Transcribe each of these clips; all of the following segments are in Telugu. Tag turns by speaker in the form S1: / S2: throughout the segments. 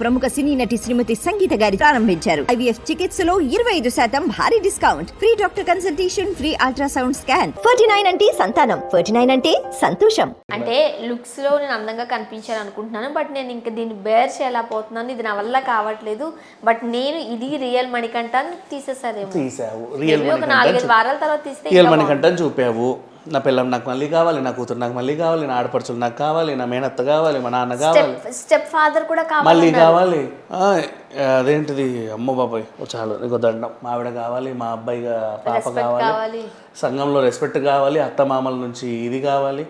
S1: ప్రముఖ సినీ నటి శ్రీమతి సంగీత గారి ప్రారంభించారు. ఐవీఎఫ్ చికిత్సలో ఇరవై ఐదు శాతం భారీ discount. Free doctor consultation free ultrasound scan. Forty nine అంటే సంతానం. ఫోర్టీ నైన్ అంటే సంతోషం.
S2: అంటే లుక్స్లో నేను అందంగా కనిపించాలి అనుకుంటున్నాను బట్ నేను ఇంకా దీన్ని బేర్ చేయలేకపోతున్నాను. ఇది నా వల్ల కావట్లేదు బట్ నేను ఇది రియల్ మణికంఠ తీసేసారేమో.
S3: తీసావు. రియల్
S2: ఒక నాలుగైదు వారాల తర్వాత తీస్తే
S3: రియల్ కంటే చూపావు. నా పిల్లం నాకు మళ్ళీ కావాలి నా కూతురు నాకు మళ్ళీ కావాలి నా ఆడపడుచులు నాకు కావాలి నా మేనత్త కావాలి మా నాన్న కావాలి.
S2: స్టెప్ ఫాదర్ కూడా
S3: మళ్ళీ
S2: కావాలి.
S3: కావాలి ఆ, అదేంటిది? అమ్మ బాబాయ్ చాలు నీకు దండం. మా ఆవిడ కావాలి మా అబ్బాయి పాప కావాలి.
S2: కావాలి.
S3: సంఘంలో రెస్పెక్ట్ కావాలి అత్తమామల నుంచి ఇది కావాలి.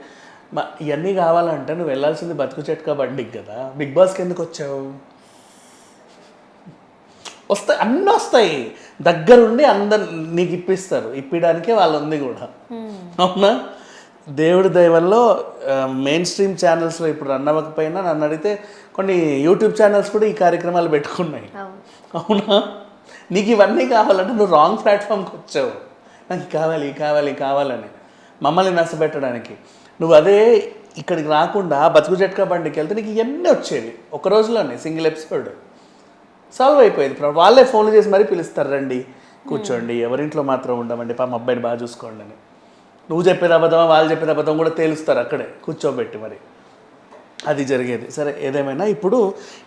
S3: ఇవన్నీ కావాలంటే నువ్వు వెళ్ళాల్సింది బతుకు చెట్కా బండికి కదా. బిగ్ బాస్కి ఎందుకు వచ్చావు? వస్తాయి అన్నీ వస్తాయి. దగ్గరుండి అందరు నీకు ఇప్పిస్తారు. ఇప్పడానికే వాళ్ళు ఉంది కూడా. అవునా? దేవుడి దయవల్లో మెయిన్ స్ట్రీమ్ ఛానల్స్లో ఇప్పుడు రన్ అవ్వకపోయినా నన్ను అడిగితే కొన్ని యూట్యూబ్ ఛానల్స్ కూడా ఈ కార్యక్రమాలు పెట్టుకున్నాయి.
S2: అవును.
S3: నీకు ఇవన్నీ కావాలంటే నువ్వు రాంగ్ ప్లాట్ఫామ్కి వచ్చావు. నాకు కావాలి కావాలి కావాలని. మమ్మల్ని నష్టపెట్టడానికి నువ్వు అదే ఇక్కడికి రాకుండా బతుకు జట్కా బండికి వెళ్తే నీకు ఇవన్నీ వచ్చేవి. ఒక రోజులోనే సింగిల్ ఎపిసోడ్. సాల్వ్ అయిపోయేది. వాళ్ళే ఫోన్లు చేసి మరీ పిలుస్తారు రండి కూర్చోండి ఎవరింట్లో మాత్రం ఉండమండి పాప అబ్బాయిని బాగా చూసుకోండి అని. నువ్వు చెప్పేది అబద్ధమా వాళ్ళు చెప్పేది అబద్ధం కూడా తేలుస్తారు అక్కడే కూర్చోబెట్టి మరి. అది జరిగేది. సరే ఏదేమైనా ఇప్పుడు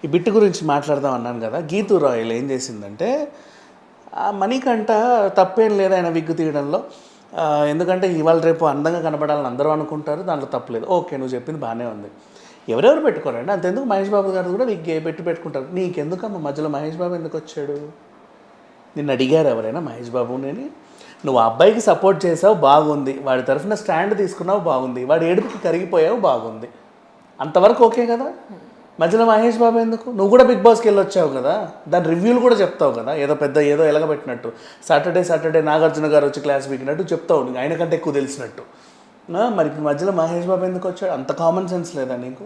S3: ఈ బిట్టు గురించి మాట్లాడదాం అన్నాను కదా. గీతూ రాయల్ ఏం చేసిందంటే ఆ మణికంట తప్పేం లేదు ఆయన విగ్గు తీయడంలో. ఎందుకంటే ఇవాళ రేపు అందంగా కనపడాలని అందరూ అనుకుంటారు దాంట్లో తప్పలేదు ఓకే నువ్వు చెప్పింది బాగానే ఉంది. ఎవరెవరు పెట్టుకోరండి? అంతెందుకు మహేష్ బాబు గారు కూడా విగ్గే పెట్టి పెట్టుకుంటారు. నీకెందుకమ్మ మధ్యలో మహేష్ బాబు ఎందుకు వచ్చాడు? నిన్ను అడిగారు ఎవరైనా? మహేష్ బాబు నేను. నువ్వు ఆ అబ్బాయికి సపోర్ట్ చేసావు బాగుంది. వాడి తరఫున స్టాండ్ తీసుకున్నావు బాగుంది. వాడి ఏడుపుకి కరిగిపోయావు బాగుంది. అంతవరకు ఓకే కదా? మధ్యలో మహేష్ బాబు ఎందుకు? నువ్వు కూడా బిగ్ బాస్కి వెళ్ళి వచ్చావు కదా? దాని రివ్యూలు కూడా చెప్తావు కదా? ఏదో పెద్ద ఏదో ఎలగబెట్టినట్టు. సాటర్డే సాటర్డే నాగార్జున గారు వచ్చి క్లాస్ పీకినట్టు చెప్తావు. నీకు ఆయన కంటే ఎక్కువ తెలిసినట్టు. మరి ఇప్పుడు మధ్యలో మహేష్ బాబు ఎందుకు వచ్చాడు? అంత కామన్ సెన్స్ లేదా నీకు?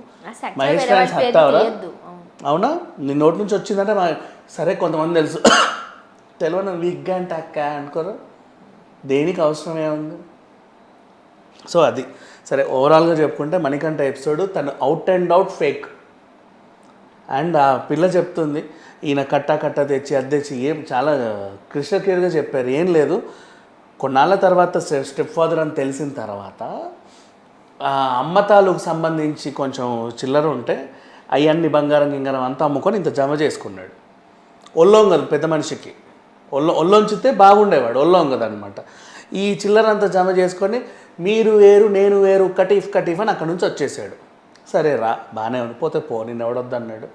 S3: మహేష్ ఫ్యాన్స్ హత్తావరా.
S2: అవును.
S3: నీ నోటి నుంచి వచ్చిందంటే మా సరే కొంతమంది తెలుసు. తెలియని వీక్గా అంటే అక్క అనుకోరు. దేనికి అవసరం ఉంది? సో అది. సరే ఓవరాల్గా చెప్పుకుంటే మణికంఠ ఎపిసోడ్ తను out and out fake and ఆ పిల్ల చెప్తుంది ఈయన కట్ట కట్ట తెచ్చి అది తెచ్చి ఏం చాలా క్రిస్టల్ క్లియర్గా చెప్పారు ఏం లేదు. కొన్నాళ్ళ తర్వాత స్టెప్ ఫాదర్ అని తెలిసిన తర్వాత అమ్మ తాలూకు సంబంధించి కొంచెం చిల్లర ఉంటే అవన్నీ బంగారం గింగారం అంతా అమ్ముకొని ఇంత జమ చేసుకున్నాడు. ఒళ్ళొంగదు పెద్ద మనిషికి. ఒళ్ళో ఒళ్ళొంచితే బాగుండేవాడు ఒళ్ళొంగదు ఈ చిల్లరంతా జమ చేసుకొని మీరు వేరు నేను వేరు కటీఫ్ కటీఫ్ అని అక్కడి నుంచి వచ్చేసాడు. సరే రా బాగానే ఉండిపోతే పో నేను ఎవడొద్దు అన్నాడు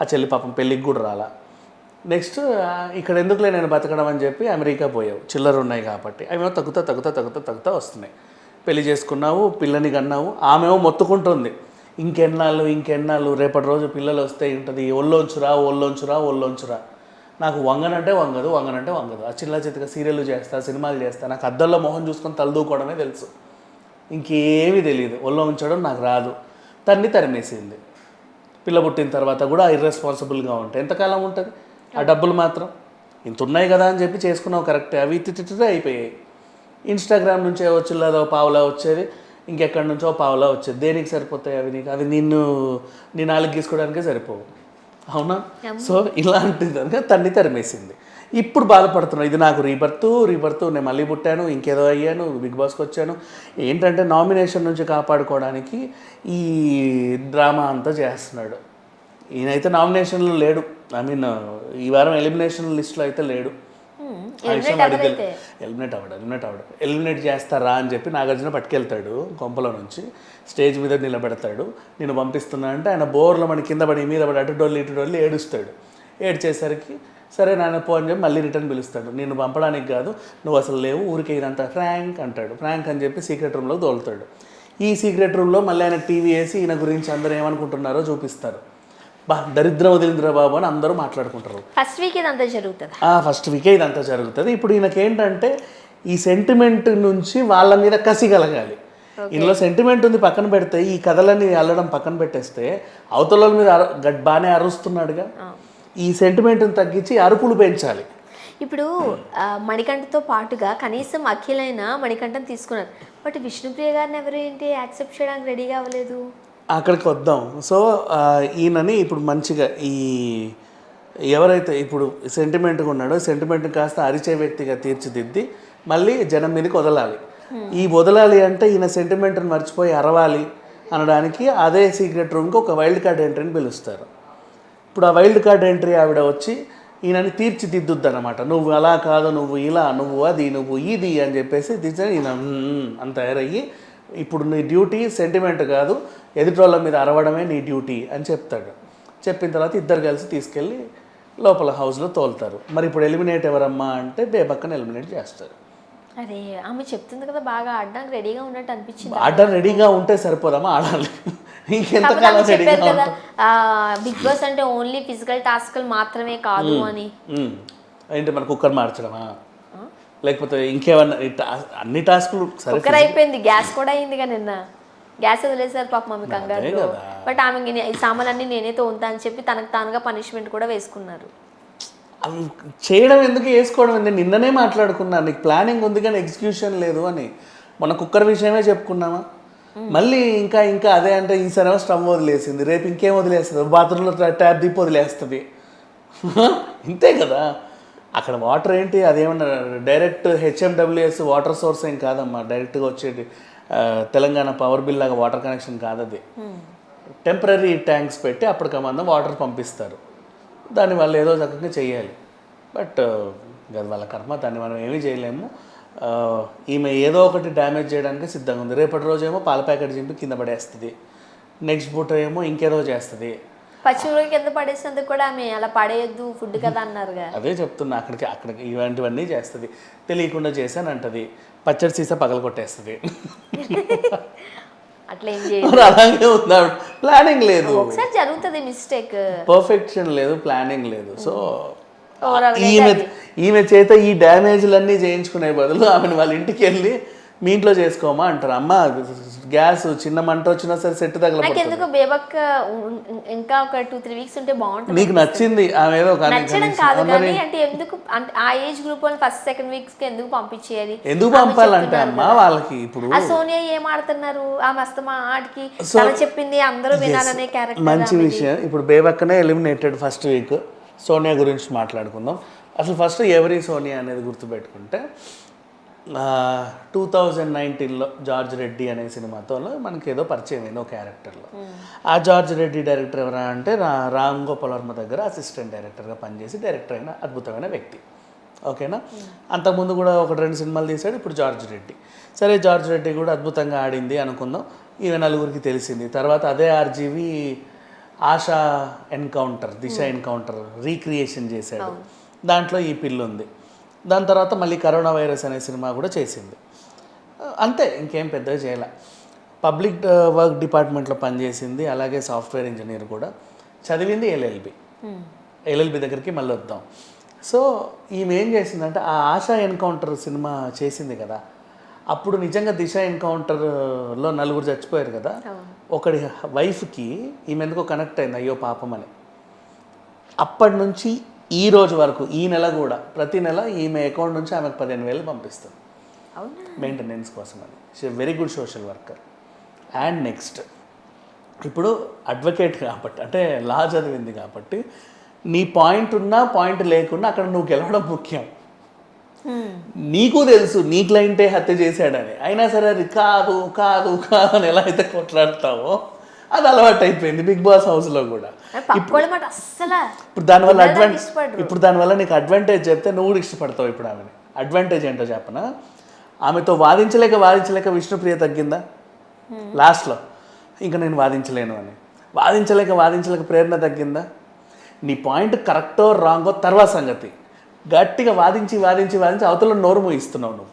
S3: ఆ చెల్లి పాపం పెళ్ళికి కూడా రాలా. నెక్స్ట్ ఇక్కడ ఎందుకులే నేను బతకడం అని చెప్పి అమెరికా పోయావు. చిల్లర ఉన్నాయి కాబట్టి. అవేమో తగ్గుతా తగ్గుతా తగ్గుతా తగ్గుతా వస్తున్నాయి. పెళ్ళి చేసుకున్నావు పిల్లని కన్నావు ఆమెమో మొత్తుకుంటుంది. ఇంకెన్నాళ్ళు ఇంకెన్నాళ్ళు రేపటి రోజు పిల్లలు వస్తే ఉంటుంది. ఒళ్ళోంచురా ఒళ్ళోంచురా ఒళ్ళోంచురా. నాకు వంగనంటే వంగదు వంగనంటే వంగదు. ఆ చిన్న చిత్తగా సీరియల్లు చేస్తా సినిమాలు చేస్తా నాకు అద్దంలో మొహం చూసుకొని తలదూకోవడమే తెలుసు. ఇంకేమీ తెలియదు. ఒళ్ళో ఉంచడం నాకు రాదు. తన్ని తరిమేసింది. పిల్ల పుట్టిన తర్వాత కూడా ఇర్రెస్పాన్సిబుల్గా ఉంటాయి ఎంతకాలం ఉంటుంది? ఆ డబ్బులు మాత్రం. ఇంత ఉన్నాయి కదా అని చెప్పి చేసుకున్నావు కరెక్టే. అవి తిట్టితే అయిపోయాయి. ఇన్స్టాగ్రామ్ నుంచే వచ్చిల్లదో పావులా వచ్చేది. ఇంకెక్కడి నుంచో పావులా వచ్చేది. దేనికి సరిపోతాయి అవి నీకు? అవి నిన్ను నీ నాలుగు తీసుకోవడానికే సరిపోవు. అవునా? సో ఇలాంటిది తన్ని తరిమేసింది. ఇప్పుడు బాధపడుతున్నాను ఇది నాకు రీబర్త్ రీబర్త్ నేను మళ్ళీ పుట్టాను ఇంకేదో అయ్యాను బిగ్ బాస్కి వచ్చాను. ఏంటంటే నామినేషన్ నుంచి కాపాడుకోవడానికి ఈ డ్రామా అంతా చేస్తున్నాడు. ఈయనైతే నామినేషన్లో లేడు. ఐ మీన్ ఈ వారం ఎలిమినేషన్ లిస్ట్లో అయితే లేడు. ఎలిమినేట్ అవ్వడు ఎలిమినేట్ అవ్వడు. ఎలిమినేట్ చేస్తారా అని చెప్పి నాగార్జున పట్టుకెళ్తాడు కొంపలో నుంచి. స్టేజ్ మీద నిలబెడతాడు. నేను పంపిస్తున్నా అంటే ఆయన బోర్లో మన కింద పడి మీద పడి అటు డొల్లి ఇటు డొల్లి ఏడుస్తాడు. ఏడ్చేసరికి సరే నాన్న పో అని చెప్పి మళ్ళీ రిటర్న్ పిలుస్తాడు. నేను పంపడానికి కాదు నువ్వు అసలు లేవు ఊరికే ఇదంతా ఫ్రాంక్ అంటాడు. ఫ్రాంక్ అని చెప్పి సీక్రెట్ రూమ్లో తోలుతాడు. ఈ సీక్రెట్ రూమ్లో మళ్ళీ ఆయన టీవీ వేసి ఈయన గురించి అందరూ ఏమనుకుంటున్నారో చూపిస్తారు. బా దరిద్రం వదిలిందిరా బాబు అని అందరూ మాట్లాడుకుంటారు.
S2: ఫస్ట్ వీక్ ఇదంతా జరుగుతుంది?
S3: ఆ ఫస్ట్ వీకే ఇదంతా జరుగుతుంది. ఇప్పుడు ఈయనకి ఏంటంటే ఈ సెంటిమెంట్ నుంచి వాళ్ళ మీద కసి కలగాలి. ఇందులో సెంటిమెంట్ ఉంది పక్కన పెడితే ఈ కథలన్నీ అల్లడం పక్కన పెట్టేస్తే అవతల మీద బాగానే అరుస్తున్నాడుగా. ఈ సెంటిమెంట్ని తగ్గించి అరుపులు పెంచాలి.
S2: ఇప్పుడు మణికంఠతో పాటుగా కనీసం అఖిలైన మణికంఠని తీసుకున్నారు. బట్ విష్ణుప్రియ గారిని ఎవరు ఏంటి యాక్సెప్ట్ చేయడానికి రెడీగా అవ్వలేదు?
S3: అక్కడికి వద్దాం. సో ఈయనని ఇప్పుడు మంచిగా ఈ ఎవరైతే ఇప్పుడు సెంటిమెంట్గా ఉన్నాడో సెంటిమెంట్ కాస్త అరిచే వ్యక్తిగా తీర్చిదిద్ది మళ్ళీ జనం మీదకి వదలాలి. ఈ వదలాలి అంటే ఈయన సెంటిమెంట్ని మర్చిపోయి అరవాలి అనడానికి అదే సీక్రెట్ రూమ్కి ఒక వైల్డ్ కార్డ్ ఎంట్రీని పిలుస్తారు. ఇప్పుడు ఆ వైల్డ్ కార్డ్ ఎంట్రీ ఆవిడ వచ్చి ఈయనని తీర్చిదిద్దుద్ది అనమాట నువ్వు అలా కాదు నువ్వు ఇలా నువ్వు అది నువ్వు ఇది అని చెప్పేసి తీర్చి ఈయన అని తయారయ్యి ఇప్పుడు నీ డ్యూటీ సెంటిమెంట్ కాదు ఎదుటోళ్ళ మీద అరవడమే నీ డ్యూటీ అని చెప్తాడు. చెప్పిన తర్వాత ఇద్దరు కలిసి తీసుకెళ్ళి లోపల హౌస్లో తోలుతారు. మరి ఇప్పుడు ఎలిమినేట్ ఎవరమ్మా అంటే బేబక్కని ఎలిమినేట్ చేస్తారు.
S2: అరే ఆమె చెప్తుంది కదా బాగా ఆడడానికి రెడీగా ఉన్నట్టు అనిపించింది.
S3: ఆడడం రెడీగా ఉంటే సరిపోదమ్మా ఆడాలి. ఇంకెంతకాలం రెడీగా
S2: కదా బిగ్ బాస్ అంటే ఓన్లీ ఫిజికల్ టాస్క్లు మాత్రమే కాదు అని.
S3: ఏంటి మన కుక్కర్ మార్చడమా? లేకపోతే ఇంకేమన్నా అన్ని టాస్కులు
S2: కుక్కర్ అయిపోయింది గ్యాస్ కూడా అయిందిగా నిన్న. గ్యాస్ వదిలేసారు పాప మమ్మీ కంగారు. బట్ ఆమె ఇంక ఈ సామాన్లన్నీ నేనే తోముతా అని చెప్పి తనకు తానుగా పనిష్మెంట్ కూడా వేసుకున్నారు.
S3: చేయడం ఎందుకు వేసుకోవడం ఎందుకు నిన్ననే మాట్లాడుకున్నాను నీకు ప్లానింగ్ ఉంది కానీ ఎగ్జిక్యూషన్ లేదు అని. మన కుక్కర్ విషయమే చెప్పుకున్నామా? మళ్ళీ ఇంకా ఇంకా అదే అంటే ఈసారి స్టవ్ వదిలేసింది రేపు ఇంకేం వదిలేస్తుంది? బాత్రూంలో ట్యాప్ దిప్పి వదిలేస్తుంది. ఇంతే కదా? అక్కడ వాటర్ ఏంటి? అదేమన్నా డైరెక్ట్ హెచ్ఎండబ్ల్యూఎస్ వాటర్ సోర్స్ ఏం కాదమ్మా. డైరెక్ట్గా వచ్చేది తెలంగాణ పవర్ బిల్ లాగా వాటర్ కనెక్షన్ కాదు అది టెంపరీ ట్యాంక్స్ పెట్టి అప్పటికి మందం వాటర్ పంపిస్తారు. దాన్ని వాళ్ళు ఏదో చక్కగా చేయాలి. బట్ అది వాళ్ళ కర్మ దాన్ని మనం ఏమీ చేయలేము. ఈమె ఏదో ఒకటి డ్యామేజ్ చేయడానికి సిద్ధంగా ఉంది. రేపటి రోజేమో పాల ప్యాకెట్ చింపి కింద పడేస్తుంది. నెక్స్ట్ పూట ఏమో ఇంకేదో చేస్తుంది.
S2: పచ్చిమిరపకాయ కింద పడేసినందుకు కూడా ఆమె అలా పడేయద్దు ఫుడ్ కదా అన్నారుగా
S3: అదే చెప్తున్నా అక్కడికి అక్కడికి ఇలాంటివన్నీ చేస్తుంది. తెలియకుండా చేశాను అంటది. పచ్చడి సీసా పగల కొట్టేస్తుంది
S2: అట్లా
S3: అలాగే ఉంది? ప్లానింగ్ లేదు
S2: ఒకసారి జరుగుతుంది మిస్టేక్
S3: పర్ఫెక్షన్ లేదు ప్లానింగ్ లేదు సో ఈమె ఈమె చేత ఈ డ్యామేజ్లన్నీ చేయించుకునే బదులు ఆమెను వాళ్ళ ఇంటికి వెళ్ళి మీ ఇంట్లో చేసుకోమా అంటారు. అమ్మ గ్యాస్ చిన్న మంట వచ్చినా సరే సెట్
S2: నాకు
S3: తగలబడుతుంది
S2: ఎందుకు బేబక్ ఇంకా ఒక టూ త్రీ వీక్స్ ఉంటే బాగుంటుంది.
S3: నీకు నచ్చింది ఆమె ఏదో కానీ
S2: నచ్చడం కాదు కానీ అంటే ఎందుకు? అంటే ఆ ఏజ్ గ్రూప్ వాళ్ళు ఫస్ట్ సెకండ్ వీక్స్కి ఎందుకు పంపించేయాలి
S3: ఎందుకు పంపాలంటే అమ్మా వాళ్ళకి ఇప్పుడు
S2: ఆ సోనియా ఏం ఆడుతున్నారు? ఆమె అస్తమా ఆడికి తను చెప్పింది అందరూ వినాలనే క్యారెక్టర్
S3: మంచి విషయం. ఇప్పుడు బేబక్కనే ఎలిమినేటెడ్ ఫస్ట్ వీక్ సోనియా గురించి మాట్లాడుకుందాం. అసలు ఫస్ట్ ఎవరి సోనియా అనేది గుర్తుపెట్టుకుంటే టూ థౌజండ్ నైన్టీన్లో జార్జ్ రెడ్డి అనే సినిమాతో మనకి ఏదో పరిచయం అయింది ఒక క్యారెక్టర్లో. ఆ జార్జ్ రెడ్డి డైరెక్టర్ ఎవరా అంటే రా రామ్ గోపాల్ వర్మ దగ్గర అసిస్టెంట్ డైరెక్టర్గా పనిచేసి డైరెక్టర్ అయిన అద్భుతమైన వ్యక్తి. ఓకేనా? అంతకుముందు కూడా ఒక రెండు సినిమాలు తీశాడు ఇప్పుడు జార్జ్ రెడ్డి. సరే జార్జ్ రెడ్డి కూడా అద్భుతంగా ఆడింది అనుకుందాం. ఈమె నలుగురికి తెలిసింది. తర్వాత అదే RGV Asha encounter Disha encounter recreation చేశాడు. దాంట్లో ఈ పిల్లు ఉంది దాని తర్వాత మళ్ళీ కరోనా వైరస్ అనే సినిమా కూడా చేసింది. అంతే ఇంకేం పెద్దగా చేయాల. పబ్లిక్ వర్క్ డిపార్ట్మెంట్లో పనిచేసింది అలాగే సాఫ్ట్వేర్ ఇంజనీర్ కూడా. చదివింది ఎల్ఎల్బి. ఎల్ఎల్బి దగ్గరికి మళ్ళీ వద్దాం. సో ఈమె ఏం చేసిందంటే ఆ ఆశా ఎన్కౌంటర్ సినిమా చేసింది కదా. అప్పుడు నిజంగా దిశ ఎన్కౌంటర్లో నలుగురు చచ్చిపోయారు కదా. ఒకడి వైఫ్కి ఈమె ఎందుకో కనెక్ట్ అయింది అయ్యో పాపం అని. అప్పటి నుంచి ఈ రోజు వరకు ఈ నెల కూడా ప్రతి నెల ఈమె అకౌంట్ నుంచి ఆమెకు పదిహేను వేలు పంపిస్తుంది.
S2: అవునా?
S3: మెయింటెనెన్స్ కోసం అని. She very good social worker and next ఇప్పుడు అడ్వకేట్ కాబట్టి అంటే లా చదివింది కాబట్టి నీ పాయింట్ ఉన్నా పాయింట్ లేకున్నా అక్కడ నువ్వు గెలవడం ముఖ్యం. నీకు తెలుసు నీ క్లయింటే హత్య చేశాడని. అయినా సరే అది కాదు కాదు కాదు అని ఎలా అయితే కొట్లాడతావో అది అలవాటు అయిపోయింది బిగ్ బాస్ హౌస్లో కూడా. ఇప్పుడు దానివల్ల అడ్వాంటేజ్. ఇప్పుడు దానివల్ల నీకు అడ్వాంటేజ్ చెప్తే నువ్వు కూడా ఇష్టపడతావు ఇప్పుడు ఆమెని. అడ్వాంటేజ్ ఏంటో చెప్పనా? ఆమెతో వాదించలేక వాదించలేక విష్ణుప్రియ తగ్గిందా? లాస్ట్లో ఇంకా నేను వాదించలేను అని. వాదించలేక వాదించలేక ప్రేరణ తగ్గిందా? నీ పాయింట్ కరెక్టో రాంగో తర్వాత సంగతి. గట్టిగా వాదించి వాదించి వాదించి అవతల నోరు మూయిస్తున్నావు నువ్వు.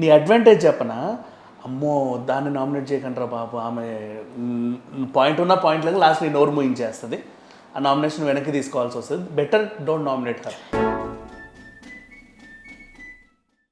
S3: నీ అడ్వాంటేజ్ చెప్పనా? అమ్మో దాన్ని నామినేట్ చేయకంటారా బాబు. ఆమె పాయింట్ ఉన్న పాయింట్లకు లాస్ట్ నీ నోరు మూయించేస్తుంది. ఆ నామినేషన్ వెనక్కి తీసుకోవాల్సి వస్తుంది. Better don't nominate her